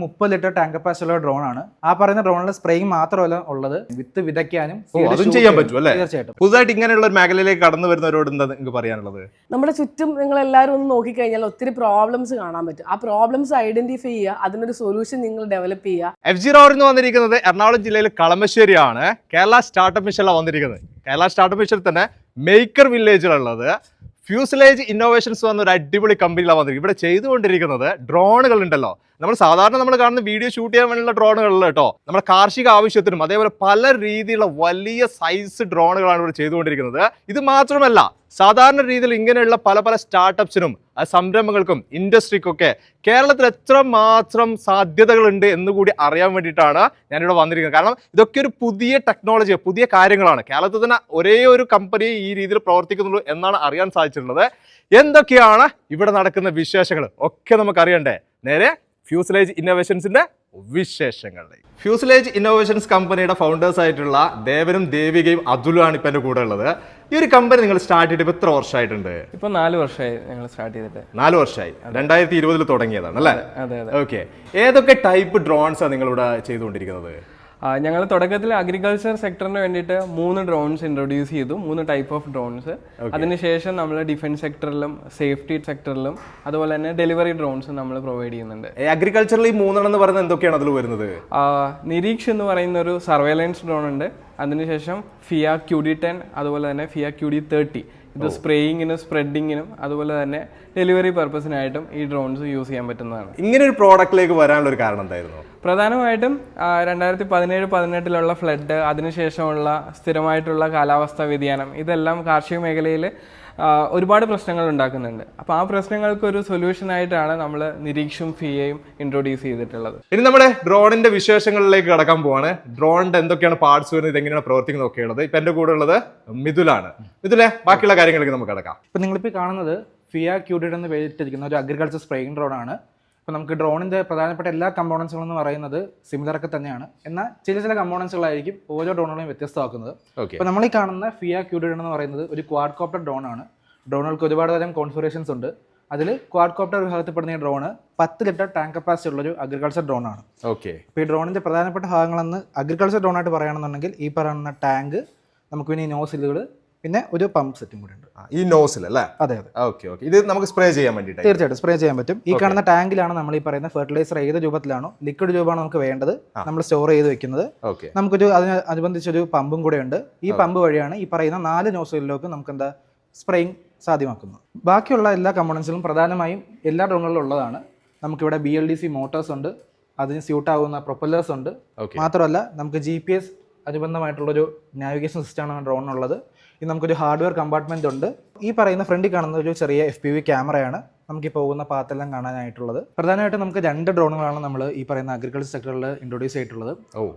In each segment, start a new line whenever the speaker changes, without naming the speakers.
മുപ്പത് litre tank capacity ഉള്ള drone ആണ്. ആ പറയുന്ന ഡ്രോണിൽ സ്പ്രേയിങ് മാത്രമല്ല ഉള്ളത്. വിത്ത് വിതയ്ക്കാനും
അതും ചെയ്യാൻ പറ്റും അല്ലേ?
തീർച്ചയായിട്ടും.
പുതുതായിട്ട് ഇങ്ങനെയുള്ള ഒരു മേഖലയിലേക്ക് കടന്നു വരുന്നവരോട് എന്താ നിങ്ങൾക്ക് പറയാനുള്ളത്?
നമ്മുടെ ചുറ്റും നിങ്ങൾ എല്ലാവരും ഒന്ന് നോക്കിക്കഴിഞ്ഞാൽ ഒത്തിരി പ്രോബ്ലംസ് കാണാൻ പറ്റും. ആ പ്രോബ്ലംസ് ഐഡന്റിഫൈ ചെയ്യുക അതിനൊരു സൊല്യൂഷൻ നിങ്ങൾ ഡെവലപ്പ് ചെയ്യുക.
എഫ് ജി റോഡിൽ നിന്ന് വന്നിരിക്കുന്നത് എറണാകുളം ജില്ലയിൽ കളമശ്ശേരിയാണ് കേരള സ്റ്റാർട്ടപ്പ് മിഷനിലാണ് വന്നിരിക്കുന്നത്. കേരള സ്റ്റാർട്ടപ്പ് മിഷനിൽ തന്നെ മേക്കർ വില്ലേജിലുള്ളത് ഫ്യൂസിലേജ് ഇന്നോവേഷൻസ് വന്ന ഒരു അടിപൊളി കമ്പനിയിലാണ് വന്നിരിക്കുന്നത്. ഇവിടെ ചെയ്തുകൊണ്ടിരിക്കുന്നത് ഡ്രോണുകൾ ഉണ്ടല്ലോ. നമ്മൾ സാധാരണ നമ്മൾ കാണുന്ന വീഡിയോ ഷൂട്ട് ചെയ്യാൻ വേണ്ടിയുള്ള ഡ്രോണുകളല്ല കേട്ടോ. നമ്മുടെ കാർഷിക ആവശ്യത്തിനും അതേപോലെ പല രീതിയിലുള്ള വലിയ സൈസ് ഡ്രോണുകളാണ് ഇവിടെ ചെയ്തുകൊണ്ടിരിക്കുന്നത്. ഇത് മാത്രമല്ല സാധാരണ രീതിയിൽ ഇങ്ങനെയുള്ള പല പല സ്റ്റാർട്ടപ്സിനും സംരംഭങ്ങൾക്കും ഇൻഡസ്ട്രിക്കൊക്കെ കേരളത്തിൽ എത്ര മാത്രം സാധ്യതകളുണ്ട് എന്നുകൂടി അറിയാൻ വേണ്ടിയിട്ടാണ് ഞാനിവിടെ വന്നിരിക്കുന്നത്. കാരണം ഇതൊക്കെ ഒരു പുതിയ ടെക്നോളജി പുതിയ കാര്യങ്ങളാണ്. കേരളത്തിൽ തന്നെ ഒരേ ഒരു കമ്പനി ഈ രീതിയിൽ പ്രവർത്തിക്കുന്നുള്ളൂ എന്നാണ് അറിയാൻ സാധിച്ചിട്ടുള്ളത്. എന്തൊക്കെയാണ് ഇവിടെ നടക്കുന്ന വിശേഷങ്ങൾ? ഒക്കെ നമുക്കറിയണ്ടേ നേരെ ഫ്യൂസിലേജ് ഇന്നോവേഷൻസിന്റെ വിശേഷങ്ങളിലേക്ക്. ഫ്യൂസിലേജ് ഇന്നോവേഷൻസ് കമ്പനിയുടെ ഫൗണ്ടേഴ്സ് ആയിട്ടുള്ള ദേവനും ദേവികയും അതുലുമാണ് ഇപ്പം എന്റെ കൂടെ ഉള്ളത്. ഈ ഒരു കമ്പനി നിങ്ങൾ സ്റ്റാർട്ട് ചെയ്തിട്ട് എത്ര വർഷമായിട്ടുണ്ട്?
ഇപ്പൊ നാല് വർഷമായി ഞങ്ങൾ സ്റ്റാർട്ട് ചെയ്തിട്ട്.
നാല് വർഷമായി. രണ്ടായിരത്തി ഇരുപതിൽ തുടങ്ങിയതാണ് അല്ലേ?
അതെ അതെ
ഓക്കെ ഏതൊക്കെ ടൈപ്പ് ഡ്രോൺസാണ് നിങ്ങളിവിടെ ചെയ്തുകൊണ്ടിരിക്കുന്നത്?
ഞങ്ങൾ തുടക്കത്തിൽ അഗ്രികൾച്ചർ സെക്ടറിന് വേണ്ടിയിട്ട് മൂന്ന് ഡ്രോൺസ് ഇൻട്രൊഡ്യൂസ് ചെയ്തു മൂന്ന് ടൈപ്പ് ഓഫ് ഡ്രോൺസ് അതിനുശേഷം നമ്മൾ ഡിഫൻസ് സെക്ടറിലും സേഫ്റ്റി സെക്ടറിലും അതുപോലെ തന്നെ ഡെലിവറി ഡ്രോൺസ് നമ്മൾ പ്രൊവൈഡ് ചെയ്യുന്നുണ്ട്.
അഗ്രികൾച്ചറിൽ ഈ മൂന്നെണ്ണം എന്ന് പറയുന്നത് എന്തൊക്കെയാണ് അതിൽ വരുന്നത്?
നിരീക്ഷ് എന്ന് പറയുന്ന ഒരു സർവൈലൻസ് ഡ്രോൺ ഉണ്ട്. അതിനുശേഷം ഫിയ ക്യു ഡി ടെൻ അതുപോലെ തന്നെ ഫിയ ക്യു ഡി തേർട്ടി ഇത് സ്പ്രേയിങ്ങിനും സ്പ്രെഡിങ്ങിനും അതുപോലെ തന്നെ ഡെലിവറി പർപ്പസിനായിട്ടും ഈ ഡ്രോൺസ് യൂസ് ചെയ്യാൻ പറ്റുന്നതാണ്.
ഇങ്ങനെ ഒരു പ്രോഡക്റ്റിലേക്ക് വരാനുള്ള ഒരു കാരണം എന്തായിരുന്നു?
പ്രധാനമായിട്ടും രണ്ടായിരത്തി പതിനേഴ് പതിനെട്ടിലുള്ള ഫ്ലഡ് അതിനുശേഷമുള്ള സ്ഥിരമായിട്ടുള്ള കാലാവസ്ഥാ വ്യതിയാനം ഇതെല്ലാം കാർഷിക മേഖലയിൽ ഒരുപാട് പ്രശ്നങ്ങൾ ഉണ്ടാക്കുന്നുണ്ട്. അപ്പോൾ ആ പ്രശ്നങ്ങൾക്ക് ഒരു സൊല്യൂഷൻ ആയിട്ടാണ് നമ്മൾ നിരീക്ഷും ഫിയയും ഇൻട്രൊഡ്യൂസ് ചെയ്തിട്ടുള്ളത്.
ഇനി നമ്മുടെ ഡ്രോണിന്റെ വിശേഷങ്ങളിലേക്ക് കടക്കാൻ പോവാണ്. ഡ്രോണിന്റെ എന്തൊക്കെയാണ് പാർട്സ് വരുന്നത് ഇതെങ്ങനെയാണ് പ്രവർത്തിക്കുന്നത് ഒക്കെ ഉള്ളത്. ഇപ്പൊ എന്റെ കൂടെ ഉള്ളത് മിഥുലാണ്. മിഥുലെ ബാക്കിയുള്ള കാര്യങ്ങളിലേക്ക് നമുക്ക് കിടക്കാം.
ഇപ്പം നിങ്ങളിപ്പോൾ കാണുന്നത് ഫിയ ക്യൂഡിഡ് എന്ന് പേരിട്ടിരിക്കുന്ന ഒരു അഗ്രികൾച്ചർ സ്പ്രേയിങ് ഡ്രോൺ ആണ്. അപ്പോൾ നമുക്ക് ഡ്രോണിന്റെ പ്രധാനപ്പെട്ട എല്ലാ കമ്പോണൻസുകളും എന്ന് പറയുന്നത് സിമിലർ ഒക്കെ തന്നെയാണ്. എന്നാൽ ചില ചില കമ്പോണൻസുകളായിരിക്കും ഓരോ ഡ്രോണുകളെയും വ്യത്യസ്തമാക്കുന്നത്.
ഓക്കെ
അപ്പോൾ നമ്മൾ ഈ കാണുന്ന ഫിയ ക്യൂഡിഡ് എന്ന് പറയുന്നത് ഒരു ക്വാഡ് കോപ്റ്റർ ഡ്രോൺ ആണ് ഡ്രോണുകൾക്ക് ഒരുപാട് തരം കോൺഫിഗറേഷൻസ് ഉണ്ട്. അതിൽ ക്വാഡ് കോപ്റ്റർ വിഭാഗത്തിൽപ്പെടുന്ന ഈ ഡ്രോണ് പത്ത് ലിറ്റർ ടാങ്ക് കപ്പാസിറ്റി ഉള്ളൊരു അഗ്രികൾച്ചർ ഡ്രോൺ ആണ്
ഓക്കെ
ഇപ്പോൾ ഈ ഡ്രോണിന്റെ പ്രധാനപ്പെട്ട ഭാഗങ്ങളെന്ന് അഗ്രികൾച്ചർ ഡ്രോണായിട്ട് പറയുകയാണെന്നുണ്ടെങ്കിൽ ഈ പറയുന്ന ടാങ്ക് നമുക്ക് പിന്നെ ഈ നോസിലുകൾ പിന്നെ ഒരു പമ്പ് സെറ്റും കൂടി ഉണ്ട്.
ഈ നോസിൽ അല്ലേ?
അതെ അതെ.
ഓക്കെ ഓക്കെ ഇത് നമുക്ക് സ്പ്രേ ചെയ്യാൻ വേണ്ടിയിട്ട്
തീർച്ചയായിട്ടും സ്പ്രേ ചെയ്യാൻ പറ്റും. ഈ കാണുന്ന ടാങ്കിലാണ് നമ്മൾ ഈ പറയുന്ന ഫെർട്ടിലൈസർ ഏത് രൂപത്തിലാണോ ലിക്വിഡ് രൂപമാണോ നമുക്ക് വേണ്ടത്. നമ്മൾ സ്റ്റോർ ചെയ്ത് വെക്കുന്നത്. നമുക്കൊരു അതിന് അനുബന്ധിച്ചൊരു പമ്പും കൂടെ ഉണ്ട്. ഈ പമ്പ് വഴിയാണ് ഈ പറയുന്ന നാല് നോസുകളിലേക്ക് നമുക്ക് എന്താ സ്പ്രേയിങ് സാധ്യമാക്കുന്നത്. ബാക്കിയുള്ള എല്ലാ കമ്പോണൻസിലും പ്രധാനമായും എല്ലാ ഡ്രോണുകളിലും ഉള്ളതാണ്. നമുക്കിവിടെ B L D C motors ഉണ്ട്. അതിന് സ്യൂട്ടാവുന്ന പ്രൊപ്പല്ലേഴ്സ് ഉണ്ട്. മാത്രമല്ല നമുക്ക് ജി പി എസ് അനുബന്ധമായിട്ടുള്ളൊരു നാവിഗേഷൻ സിസ്റ്റമാണ് ഉള്ളത്. ഇത് നമുക്കൊരു ഹാർഡ്വെയർ കമ്പാർട്ട്മെന്റ് ഉണ്ട്. ഈ പറയുന്ന ഫ്രണ്ടിൽ കാണുന്ന ഒരു ചെറിയ എഫ് പി വി ക്യാമറയാണ് നമുക്ക് ഈ പോകുന്ന പാത്തെല്ലാം കാണാനായിട്ടുള്ളത്. പ്രധാനമായിട്ടും നമുക്ക് രണ്ട് ഡ്രോണുകളാണ് നമ്മൾ ഈ പറയുന്ന അഗ്രികൾച്ചർ സെക്ടറിൽ ഇൻട്രൊഡ്യൂസ് ചെയ്തിട്ടുള്ളത്.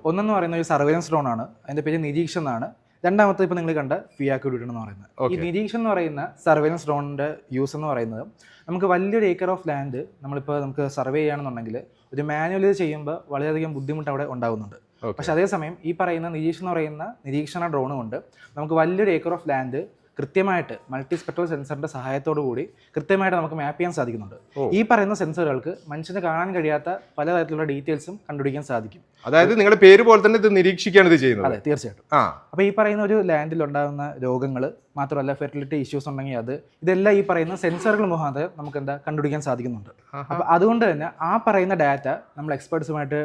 ഒന്നെന്ന് പറയുന്ന ഒരു സർവേലൻസ് ഡ്രോൺ ആണ്. അതിന്റെ പേര് നിരീക്ഷ എന്നാണ്. രണ്ടാമത്തെ ഇപ്പോൾ നിങ്ങൾ കണ്ട ഫിയാക്യൂഡ് എന്ന് പറയുന്നത്. ഈ നിരീക്ഷ എന്ന് പറയുന്ന സർവേലൻസ് ഡ്രോണിന്റെ യൂസ് എന്ന് പറയുന്നത് നമുക്ക് വലിയൊരു ഏക്കർ ഓഫ് ലാൻഡ് നമ്മളിപ്പോൾ നമുക്ക് സർവേ ചെയ്യുകയാണെന്നുണ്ടെങ്കിൽ ഒരു മാനുവൽ ചെയ്യുമ്പോൾ വളരെയധികം ബുദ്ധിമുട്ട് അവിടെ ഉണ്ടാകുന്നുണ്ട്. പക്ഷെ അതേസമയം ഈ പറയുന്ന നിരീക്ഷണം പറയുന്ന നിരീക്ഷണ ഡ്രോൺ കൊണ്ട് നമുക്ക് വലിയൊരു ഏക്കർ ഓഫ് ലാൻഡ് കൃത്യമായിട്ട് മൾട്ടി സ്പെക്ട്രൽ സെൻസറിന്റെ സഹായത്തോടു കൂടി കൃത്യമായിട്ട് നമുക്ക് മാപ്പ് ചെയ്യാൻ സാധിക്കുന്നുണ്ട്. ഈ പറയുന്ന സെൻസറുകൾക്ക് മനുഷ്യന് കാണാൻ കഴിയാത്ത പലതരത്തിലുള്ള ഡീറ്റെയിൽസും കണ്ടുപിടിക്കാൻ സാധിക്കും.
അതായത് നിങ്ങളുടെ പേര് പോലെ തന്നെ ഇത് നിരീക്ഷിക്കുകയാണ് ഇത് ചെയ്യുന്നത്.
അതെ തീർച്ചയായിട്ടും. അപ്പോൾ ഈ പറയുന്ന ഒരു ലാൻഡിൽ ഉണ്ടാകുന്ന രോഗങ്ങൾ മാത്രമല്ല ഫെർട്ടിലിറ്റി ഇഷ്യൂസ് ഉണ്ടെങ്കിൽ അത് ഇതെല്ലാം ഈ പറയുന്ന സെൻസറുകൾ മുഖാന്തരം നമുക്ക് എന്താ കണ്ടുപിടിക്കാൻ സാധിക്കുന്നുണ്ട്. അപ്പോൾ അതുകൊണ്ട് തന്നെ ആ പറയുന്ന ഡാറ്റ നമ്മൾ എക്സ്പേർട്സുമായിട്ട്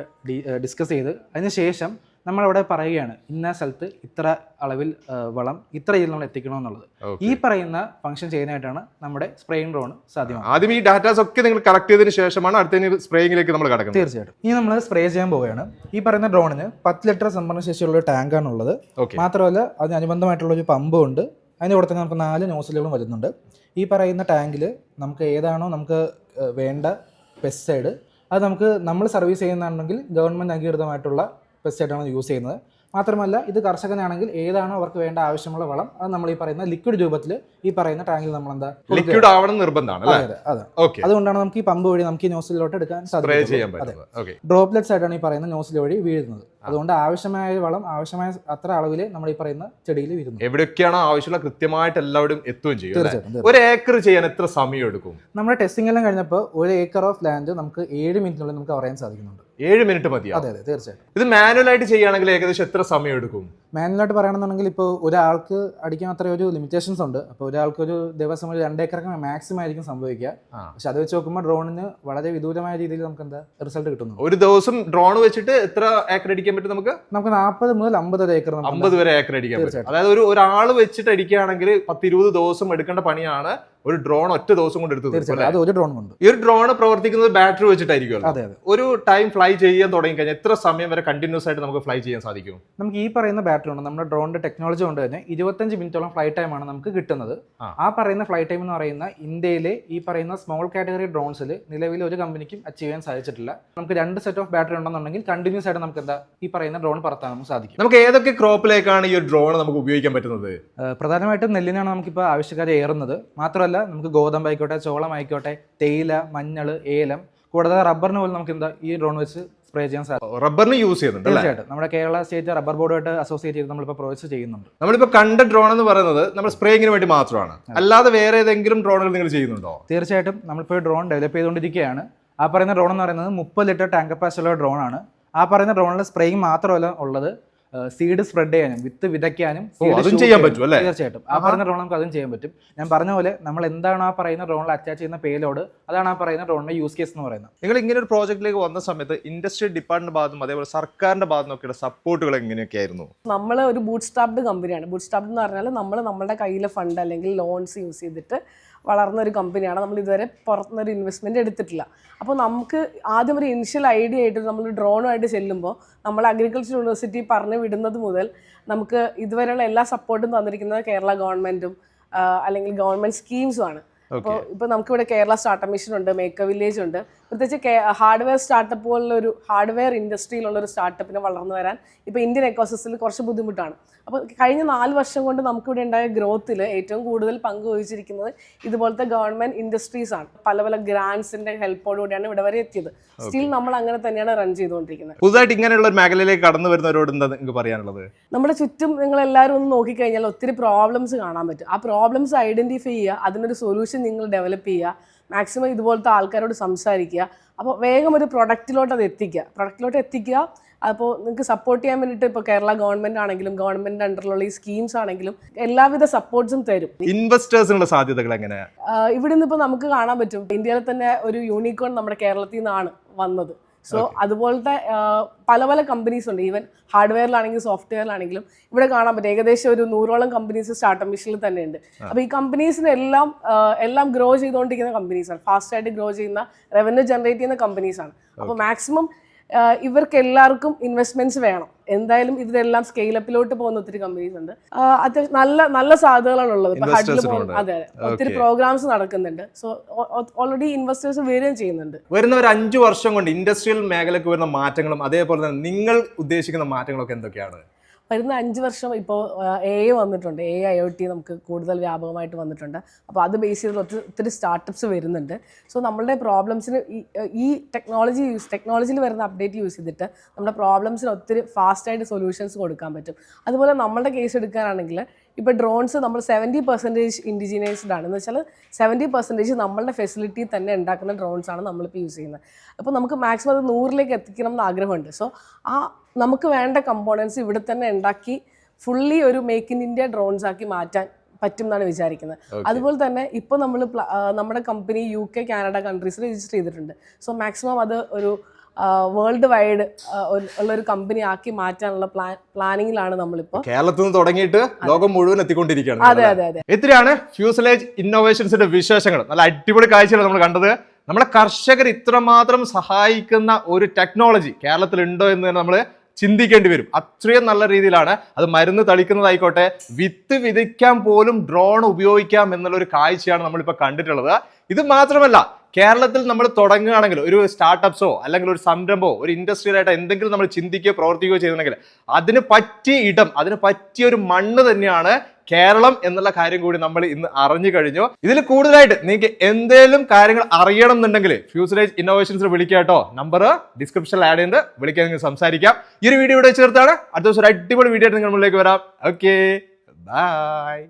ഡിസ്കസ് ചെയ്ത് അതിനുശേഷം നമ്മളവിടെ പറയുകയാണ് ഇന്ന സ്ഥലത്ത് ഇത്ര അളവിൽ വളം ഇത്ര രീതിയിൽ നമ്മൾ എത്തിക്കണമെന്നുള്ളത്. ഈ പറയുന്ന ഫംഗ്ഷൻ ചെയ്യുന്നതായിട്ടാണ് നമ്മുടെ സ്പ്രേയിങ് ഡ്രോൺ സാധ്യമാണ്
ആദ്യം ഈ ഡാറ്റാസ് ഒക്കെ നിങ്ങൾ കളക്ട് ചെയ്തതിന് ശേഷമാണ് അടുത്ത സ്പ്രേയിങ്ങിലേക്ക് നമ്മൾ കടക്കുന്നത്.
തീർച്ചയായിട്ടും. ഇനി നമ്മൾ സ്പ്രേ ചെയ്യാൻ പോവുകയാണ്. ഈ പറയുന്ന ഡ്രോണിന് പത്ത് ലിറ്റർ സംഭരണ ശേഷിയുള്ള ഒരു ടാങ്കാണ് ഉള്ളത്.
ഓക്കെ.
മാത്രമല്ല അതിന് അനുബന്ധമായിട്ടുള്ള ഒരു പമ്പും ഉണ്ട്. അതിന്റെ കൂടെ തന്നെ നമുക്ക് നാല് നോസിലുകളും വരുന്നുണ്ട്. ഈ പറയുന്ന ടാങ്കിൽ നമുക്ക് ഏതാണോ നമുക്ക് വേണ്ട പെസ്റ്റൈഡ് അത് നമുക്ക് നമ്മൾ സർവീസ് ചെയ്യുന്നതാണെങ്കിൽ ഗവൺമെന്റ് അംഗീകൃതമായിട്ടുള്ള പെസ്റ്റിസൈഡാണ് യൂസ് ചെയ്യുന്നത്. മാത്രമല്ല ഇത് കർഷകനാണെങ്കിൽ ഏതാണോ അവർക്ക് വേണ്ട ആവശ്യമുള്ള വളം അത് നമ്മൾ ഈ പറയുന്ന ലിക്വിഡ് രൂപത്തിൽ ഈ പറയുന്ന ടാങ്കിൽ നമ്മൾ എന്താ
ലിക്വിഡ് ആവണം നിർബന്ധമാണ്
അതെ അതുകൊണ്ടാണ് നമുക്ക് ഈ പമ്പ് വഴി നമുക്ക് ഈ നോസിലോട്ട് എടുക്കാൻ സാധിക്കും ഡ്രോപ്ലെറ്റ്സ് ആയിട്ടാണ് ഈ പറയുന്ന നോസിൽ വഴി വീഴുന്നത്. അതുകൊണ്ട് ആവശ്യമായ വളം ആവശ്യമായ അത്ര അളവിൽ നമ്മൾ ഈ പറയുന്ന ചെടിയിൽ വരുന്നു.
എവിടെയൊക്കെയാണോ ആവശ്യമുള്ള കൃത്യമായിട്ട് എല്ലാവരും എത്തുകയും ചെയ്യും? ഒരു ഏക്കർ ചെയ്യാൻ എത്ര സമയം എടുക്കും?
നമ്മുടെ ടെസ്റ്റിംഗ് എല്ലാം കഴിഞ്ഞപ്പോൾ ഒരു ഏക്കർ ഓഫ് ലാൻഡ് നമുക്ക് ഏഴ് മിനിറ്റിനുള്ളിൽ നമുക്ക് പറയാൻ സാധിക്കുന്നുണ്ട്.
ഏഴ് മിനിറ്റ് മതി
അതെ അതെ തീർച്ചയായിട്ടും.
ഇത് മാനുവലായിട്ട് ചെയ്യുകയാണെങ്കിൽ ഏകദേശം എത്ര സമയം എടുക്കും?
മാനുവലായിട്ട് പറയണമെന്നുണ്ടെങ്കിൽ ഇപ്പോൾ ഒരാൾക്ക് അടിക്കാൻ അത്ര ഒരു ലിമിറ്റേഷൻസ് ഉണ്ട്. അപ്പോൾ ഒരാൾക്ക് ഒരു ദിവസം ഒരു രണ്ട് ഏക്കറൊക്കെ മാക്സിമം ആയിരിക്കും സംഭവിക്കുക. പക്ഷെ അത് വെച്ച് നോക്കുമ്പോൾ ഡ്രോണിന് വളരെ വിദൂരമായ രീതിയിൽ നമുക്ക് എന്താ റിസൾട്ട് കിട്ടുന്നു
ഒരു ദിവസം ഡ്രോൺ വെച്ചിട്ട് എത്ര ഏക്കർ അടിക്കാൻ പറ്റും നമുക്ക്?
നമുക്ക് നാൽപ്പത് മുതൽ അമ്പത് വരെ ഏക്കർ
അമ്പത് വരെ ഏക്കർ അടിക്കാൻ പറ്റും. അതായത് ഒരു ഒരാൾ വെച്ചിട്ട് അടിക്കുകയാണെങ്കിൽ പത്തിരുപത് ദിവസം എടുക്കേണ്ട പണിയാണ് ഒരു ഡ്രോൺ ഒറ്റ ദിവസം കൊണ്ട് എടുത്തു
അത് ഒരു ഡ്രോൺ കൊണ്ട്.
ഈ ഒരു ഡ്രോൺ പ്രവർത്തിക്കുന്നത് ബാറ്ററി വെച്ചിട്ടായിരിക്കും
അതെ അതെ.
ഒരു ടൈം ഫ്ലൈ ചെയ്യാൻ തുടങ്ങി കഴിഞ്ഞാൽ എത്ര സമയം വരെ കണ്ടിന്യൂസ് ആയിട്ട് നമുക്ക് ഫ്ലൈ ചെയ്യാൻ സാധിക്കും?
നമുക്ക് ഈ പറയുന്ന ബാറ്ററി ഉണ്ട് നമ്മുടെ ഡ്രോണിന്റെ ടെക്നോളജി കൊണ്ട് തന്നെ ഇരുപത്തഞ്ച് മിനിറ്റോളം ഫ്ലൈ ടൈം ആണ് നമുക്ക് കിട്ടുന്നത്.
ആ.
പറയുന്ന ഫ്ലൈ ടൈം എന്ന് പറയുന്ന ഇന്ത്യയിലെ ഈ പറയുന്ന സ്മോൾ കാറ്റഗറി ഡ്രോൺസിൽ നിലവിൽ ഒരു കമ്പനിക്കും അച്ചീവ് ചെയ്യാൻ സാധിച്ചിട്ടില്ല. നമുക്ക് രണ്ട് സെറ്റ് ഓഫ് ബാറ്ററി ഉണ്ടെന്നുണ്ടെങ്കിൽ കണ്ടിന്യൂസ് ആയിട്ട് നമുക്ക് എന്താ ഈ പറയുന്ന ഡ്രോൺ പറത്താൻ നമുക്ക് സാധിക്കും.
നമുക്ക് ഏതൊക്കെ ക്രോപ്പിലേക്കാണ് ഈ ഡ്രോൺ നമുക്ക് ഉപയോഗിക്കാൻ പറ്റുന്നത്?
പ്രധാനമായിട്ടും നെല്ലിനാണ് നമുക്കിപ്പോൾ ആവശ്യക്കാരെ ഏറുന്നത്. മാത്രമല്ല നമുക്ക് ഗോതമ്പ് ആയിക്കോട്ടെ ചോളം ആയിക്കോട്ടെ തേയില മഞ്ഞൾ ഏലം കൂടാതെ റബ്ബറിന് പോലും നമുക്ക് എന്താ ഈ ഡ്രോൺ വെച്ച് സ്പ്രേ ചെയ്യാൻ സാധിക്കും
റബ്ബറിന് യൂസ് ചെയ്യുന്നുണ്ട്
തീർച്ചയായിട്ടും. നമ്മുടെ കേരള സ്റ്റേറ്റ് റബ്ബർ ബോർഡുമായിട്ട് അസോസിയേറ്റ് ചെയ്ത് നമ്മളിപ്പോൾ പ്രൊവൈസ് ചെയ്യുന്നുണ്ട്.
നമ്മളിപ്പോൾ കണ്ട ഡ്രോൺ എന്ന് പറയുന്നത് നമ്മൾ സ്പ്രേയിങ്ങിന് വേണ്ടി മാത്രമാണ്. അല്ലാതെ വേറെ ഏതെങ്കിലും ഡ്രോണുകൾ നിങ്ങൾ ചെയ്യുന്നുണ്ടോ?
തീർച്ചയായിട്ടും നമ്മളിപ്പോൾ ഡ്രോൺ ഡെവലപ്പ് ചെയ്തുകൊണ്ടിരിക്കുകയാണ്. ആ പറയുന്ന ഡ്രോൺ എന്ന് പറയുന്നത് മുപ്പത് ലിറ്റർ ടാങ്ക് കപ്പാസിറ്റിയുള്ള ഡ്രോൺ ആണ്. ആ പറയുന്ന ഡ്രോണിൽ സ്പ്രേയിങ് മാത്രമല്ല ഉള്ളത്. സീഡ് സ്പ്രെഡ് ചെയ്യാനും വിത്ത് വിതയ്ക്കാനും
അതും ചെയ്യാൻ പറ്റും അല്ലേ?
തീർച്ചയായിട്ടും. ആ പറഞ്ഞ ഡ്രോൺ നമുക്ക് അതും ചെയ്യാൻ പറ്റും. ഞാൻ പറഞ്ഞ പോലെ നമ്മൾ എന്താണ് ആ പറയുന്ന ഡ്രോണിൽ അറ്റാച്ച് ചെയ്യുന്ന പേലോഡ് അതാണ് ആ പറയുന്ന ഡ്രോണിന്റെ യൂസ് കേസ് എന്ന് പറയുന്നത്.
നിങ്ങൾ ഇങ്ങനെ ഒരു പ്രോജക്റ്റിലേക്ക് വന്ന സമയത്ത് ഇൻഡസ്ട്രി ഡിപ്പാർട്ട്മെന്റ് ഭാഗത്തും അതേപോലെ സർക്കാരിന്റെ ഭാഗത്തും ഒക്കെയുള്ള സപ്പോർട്ടുകൾ എങ്ങനെയൊക്കെ ആയിരുന്നു?
നമ്മൾ ഒരു ബൂട്ട് സ്റ്റാപ്ഡ് കമ്പനിയാണ് ബൂട്ട് സ്റ്റാപ്ഡ് എന്ന് പറഞ്ഞാൽ നമ്മൾ നമ്മുടെ കയ്യിലെ ഫണ്ട് അല്ലെങ്കിൽ ലോൺസ് യൂസ് ചെയ്തിട്ട് വളർന്ന ഒരു കമ്പനിയാണ്. നമ്മൾ ഇതുവരെ പുറത്തുനിന്നൊരു ഇൻവെസ്റ്റ്മെന്റ് എടുത്തിട്ടില്ല. അപ്പോൾ നമുക്ക് ആദ്യം ഒരു ഇനിഷ്യൽ ഐഡിയ ആയിട്ട് നമ്മൾ ഡ്രോണുമായിട്ട് ചെല്ലുമ്പോൾ നമ്മൾ അഗ്രികൾച്ചർ യൂണിവേഴ്സിറ്റി പറഞ്ഞു വിടുന്നത് മുതൽ നമുക്ക് ഇതുവരെയുള്ള എല്ലാ സപ്പോർട്ടും തന്നിരിക്കുന്നത് കേരള ഗവൺമെന്റും അല്ലെങ്കിൽ ഗവൺമെന്റ് സ്കീംസുമാണ് അപ്പോൾ ഇപ്പോൾ നമുക്കിവിടെ കേരള സ്റ്റാർട്ടപ്പ് മിഷൻ ഉണ്ട് മേക്ക് വില്ലേജ് ഉണ്ട്. പ്രത്യേകിച്ച് ഹാർഡ്വെയർ സ്റ്റാർട്ടപ്പ് പോലുള്ള ഒരു ഹാർഡ്വെയർ ഇൻഡസ്ട്രിയിലുള്ള ഒരു സ്റ്റാർട്ടപ്പിനെ വളർന്നു വരാൻ ഇപ്പോൾ ഇന്ത്യൻ എക്കോസിസ്റ്റത്തിൽ കുറച്ച് ബുദ്ധിമുട്ടാണ്. അപ്പോൾ കഴിഞ്ഞ നാല് വർഷം കൊണ്ട് നമുക്കിവിടെ ഉണ്ടായ ഗ്രോത്തിൽ ഏറ്റവും കൂടുതൽ പങ്ക് വഹിച്ചിരിക്കുന്നത് ഇതുപോലത്തെ ഗവൺമെന്റ് ഇൻഡസ്ട്രീസ് ആണ്. പല പല ഗ്രാൻസിന്റെ ഹെൽപ്പോടുകൂടിയാണ് ഇവിടെ വരെ എത്തിയത്. സ്റ്റിൽ നമ്മൾ അങ്ങനെ തന്നെയാണ് റൺ ചെയ്തുകൊണ്ടിരിക്കുന്നത്.
പുതുതായിട്ട് ഇങ്ങനെയുള്ള ഒരു മേഖലയിലേക്ക് കടന്നു വരുന്നവരോട് എന്താ നിങ്ങൾക്ക് പറയാനുള്ളത്?
നമ്മുടെ ചുറ്റും നിങ്ങൾ എല്ലാവരും ഒന്ന് നോക്കിക്കഴിഞ്ഞാൽ ഒത്തിരി പ്രോബ്ലംസ് കാണാൻ പറ്റും. ആ പ്രോബ്ലംസ് ഐഡന്റിഫൈ ചെയ്യുക അതിനൊരു സൊല്യൂഷൻ നിങ്ങൾ ഡെവലപ്പ് ചെയ്യുക. മാക്സിമം ഇതുപോലത്തെ ആൾക്കാരോട് സംസാരിക്കുക. അപ്പോൾ വേഗം ഒരു പ്രൊഡക്റ്റിലോട്ട് അത് എത്തിക്കുക. പ്രൊഡക്റ്റിലോട്ട് എത്തിക്കുക. അപ്പോൾ നിങ്ങൾക്ക് സപ്പോർട്ട് ചെയ്യാൻ വേണ്ടിയിട്ട് ഇപ്പോൾ കേരള ഗവൺമെന്റ് ആണെങ്കിലും ഗവൺമെന്റ് അണ്ടറിലുള്ള ഈ സ്കീംസ് ആണെങ്കിലും എല്ലാവിധ സപ്പോർട്ട്സും തരും.
ഇൻവെസ്റ്റേഴ്സിനുള്ള സാധ്യതകൾ
എങ്ങനെയാണ് ഇവിടെ നിന്ന് ഇപ്പോൾ നമുക്ക് കാണാൻ പറ്റും. ഇന്ത്യയിൽ തന്നെ ഒരു യൂണിക്കോൺ നമ്മുടെ കേരളത്തിൽ നിന്നാണ് വന്നത്. സോ അതുപോലത്തെ പല പല കമ്പനീസ് ഉണ്ട്. ഈവൻ ഹാർഡ്വെയറിലാണെങ്കിലും സോഫ്റ്റ്വെയറിലാണെങ്കിലും ഇവിടെ കാണാൻ പറ്റും. ഏകദേശം ഒരു നൂറോളം കമ്പനീസ് സ്റ്റാർട്ടപ്പ് മിഷനിൽ തന്നെ ഉണ്ട്. അപ്പോൾ ഈ കമ്പനീസിനെല്ലാം എല്ലാം എല്ലാം ഗ്രോ ചെയ്തുകൊണ്ടിരിക്കുന്ന കമ്പനീസാണ് ഫാസ്റ്റ് ആയിട്ട് ഗ്രോ ചെയ്യുന്ന റവന്യൂ ജനറേറ്റ് ചെയ്യുന്ന കമ്പനീസാണ് അപ്പോൾ മാക്സിമം ഇവർക്ക് എല്ലാവർക്കും ഇൻവെസ്റ്റ്മെന്റ്സ് വേണം. എന്തായാലും ഇതെല്ലാം സ്കെയിലപ്പിലോട്ട് പോകുന്ന ഒത്തിരി കമ്പനീസ് ഉണ്ട്. അത്യാവശ്യം നല്ല നല്ല സാധ്യതകളാണ് ഉള്ളത്. ഇപ്പൊ ഹഡിൽ
പോകുന്നത്
അതെ അതെ. ഒത്തിരി. പ്രോഗ്രാംസ് നടക്കുന്നുണ്ട്. സോ ഓൾറെഡി ഇൻവെസ്റ്റേഴ്സ് വരികയും ചെയ്യുന്നുണ്ട്.
വരുന്ന ഒരു അഞ്ചു വർഷം കൊണ്ട് ഇൻഡസ്ട്രിയൽ മേഖലയ്ക്ക് വരുന്ന മാറ്റങ്ങളും അതേപോലെ തന്നെ നിങ്ങൾ ഉദ്ദേശിക്കുന്ന മാറ്റങ്ങളൊക്കെ എന്തൊക്കെയാണ്?
വരുന്ന അഞ്ച് വർഷം ഇപ്പോൾ എ ഐ വന്നിട്ടുണ്ട്. എ ഐ ഒ ടി നമുക്ക് കൂടുതൽ വ്യാപകമായിട്ട് വന്നിട്ടുണ്ട്. അപ്പോൾ അത് ബേസ് ചെയ്ത് ഒത്തിരി ഒത്തിരി സ്റ്റാർട്ടപ്സ് വരുന്നുണ്ട്. സോ നമ്മളുടെ പ്രോബ്ലംസിന് ഈ ടെക്നോളജി യൂസ് ടെക്നോളജിയിൽ വരുന്ന അപ്ഡേറ്റ് യൂസ് ചെയ്തിട്ട് നമ്മുടെ പ്രോബ്ലംസിന് ഒത്തിരി ഫാസ്റ്റായിട്ട് സൊല്യൂഷൻസ് കൊടുക്കാൻ പറ്റും. അതുപോലെ നമ്മളുടെ കേസ് എടുക്കാനാണെങ്കിൽ ഇപ്പോൾ ഡ്രോൺസ് നമ്മൾ സെവന്റി പെർസെന്റേജ് ഇൻഡിജിനൈസ്ഡ് ആണ്. എന്ന് വെച്ചാൽ സെവന്റി പെർസെന്റേജ് നമ്മളുടെ ഫെസിലിറ്റി തന്നെ ഉണ്ടാക്കുന്ന ഡ്രോൺസ് ആണ് നമ്മളിപ്പോൾ യൂസ് ചെയ്യുന്നത്. അപ്പോൾ നമുക്ക് മാക്സിമം അത് നൂറിലേക്ക് എത്തിക്കണം എന്ന് ആഗ്രഹമുണ്ട്. സോ ആ നമുക്ക് വേണ്ട കമ്പോണൻസ് ഇവിടെ തന്നെ ഉണ്ടാക്കി ഫുള്ളി ഒരു മേക്ക് ഇൻ ഇന്ത്യ ഡ്രോൺസ് ആക്കി മാറ്റാൻ പറ്റും എന്നാണ് വിചാരിക്കുന്നത്. അതുപോലെ തന്നെ ഇപ്പോൾ നമ്മൾ നമ്മുടെ കമ്പനി യു കെ കാനഡ കൺട്രീസിൽ രജിസ്റ്റർ ചെയ്തിട്ടുണ്ട്. സോ മാക്സിമം അത് ഒരു വേൾഡ് വൈഡ് ഉള്ള ഒരു കമ്പനി ആക്കി മാറ്റാനുള്ള പ്ലാൻ പ്ലാനിങ്ങിലാണ് നമ്മളിപ്പോൾ
കേരളത്തിൽ നിന്ന് തുടങ്ങിയിട്ട് ലോകം മുഴുവൻ എത്തിക്കൊണ്ടിരിക്കുകയാണ്
അതെ അതെ അതെ.
എത്രയാണ് ഫ്യൂസലേജ് ഇന്നോവേഷൻസിന്റെ വിശേഷങ്ങൾ. നല്ല അടിപൊളി കാഴ്ചകൾ നമ്മൾ കണ്ടത്. നമ്മളെ കർഷകർ ഇത്രമാത്രം സഹായിക്കുന്ന ഒരു ടെക്നോളജി കേരളത്തിൽ ഉണ്ടോ എന്ന് തന്നെ നമ്മൾ ചിന്തിക്കേണ്ടി വരും. അത്രയും നല്ല രീതിയിലാണ് അത് മരുന്ന് തളിക്കുന്നതായിക്കോട്ടെ വിത്ത് വിതയ്ക്കാൻ പോലും ഡ്രോൺ ഉപയോഗിക്കാം എന്നുള്ള ഒരു കാഴ്ചയാണ് നമ്മളിപ്പോൾ കണ്ടിട്ടുള്ളത്. ഇത് മാത്രമല്ല കേരളത്തിൽ നമ്മൾ തുടങ്ങുകയാണെങ്കിൽ ഒരു സ്റ്റാർട്ടപ്സോ അല്ലെങ്കിൽ ഒരു സംരംഭമോ ഒരു ഇൻഡസ്ട്രിയലായിട്ട് എന്തെങ്കിലും നമ്മൾ ചിന്തിക്കുകയോ പ്രവർത്തിക്കുകയോ ചെയ്യുന്നുണ്ടെങ്കിൽ അതിന് പറ്റിയ ഇടം അതിന് പറ്റിയ ഒരു മണ്ണ് തന്നെയാണ് കേരളം എന്നുള്ള കാര്യം കൂടി നമ്മൾ ഇന്ന് അറിഞ്ഞു കഴിഞ്ഞു. ഇതിൽ കൂടുതലായിട്ട് നിങ്ങൾക്ക് എന്തെങ്കിലും കാര്യങ്ങൾ അറിയണം എന്നുണ്ടെങ്കിൽ ഫ്യൂച്ചറേജ് ഇന്നോവേഷൻസിൽ വിളിക്കുക കേട്ടോ. നമ്പർ ഡിസ്ക്രിപ്ഷനിൽ ആഡ് ചെയ്ത് വിളിക്കാൻ നിങ്ങൾക്ക് സംസാരിക്കാം. ഈ ഒരു വീഡിയോ ഇവിടെ ചേർത്താണ് അടുത്ത ദിവസം ഒരു അടിപൊളി വീഡിയോ ആയിട്ട് നിങ്ങൾ മുന്നിലേക്ക് വരാം. Okay bye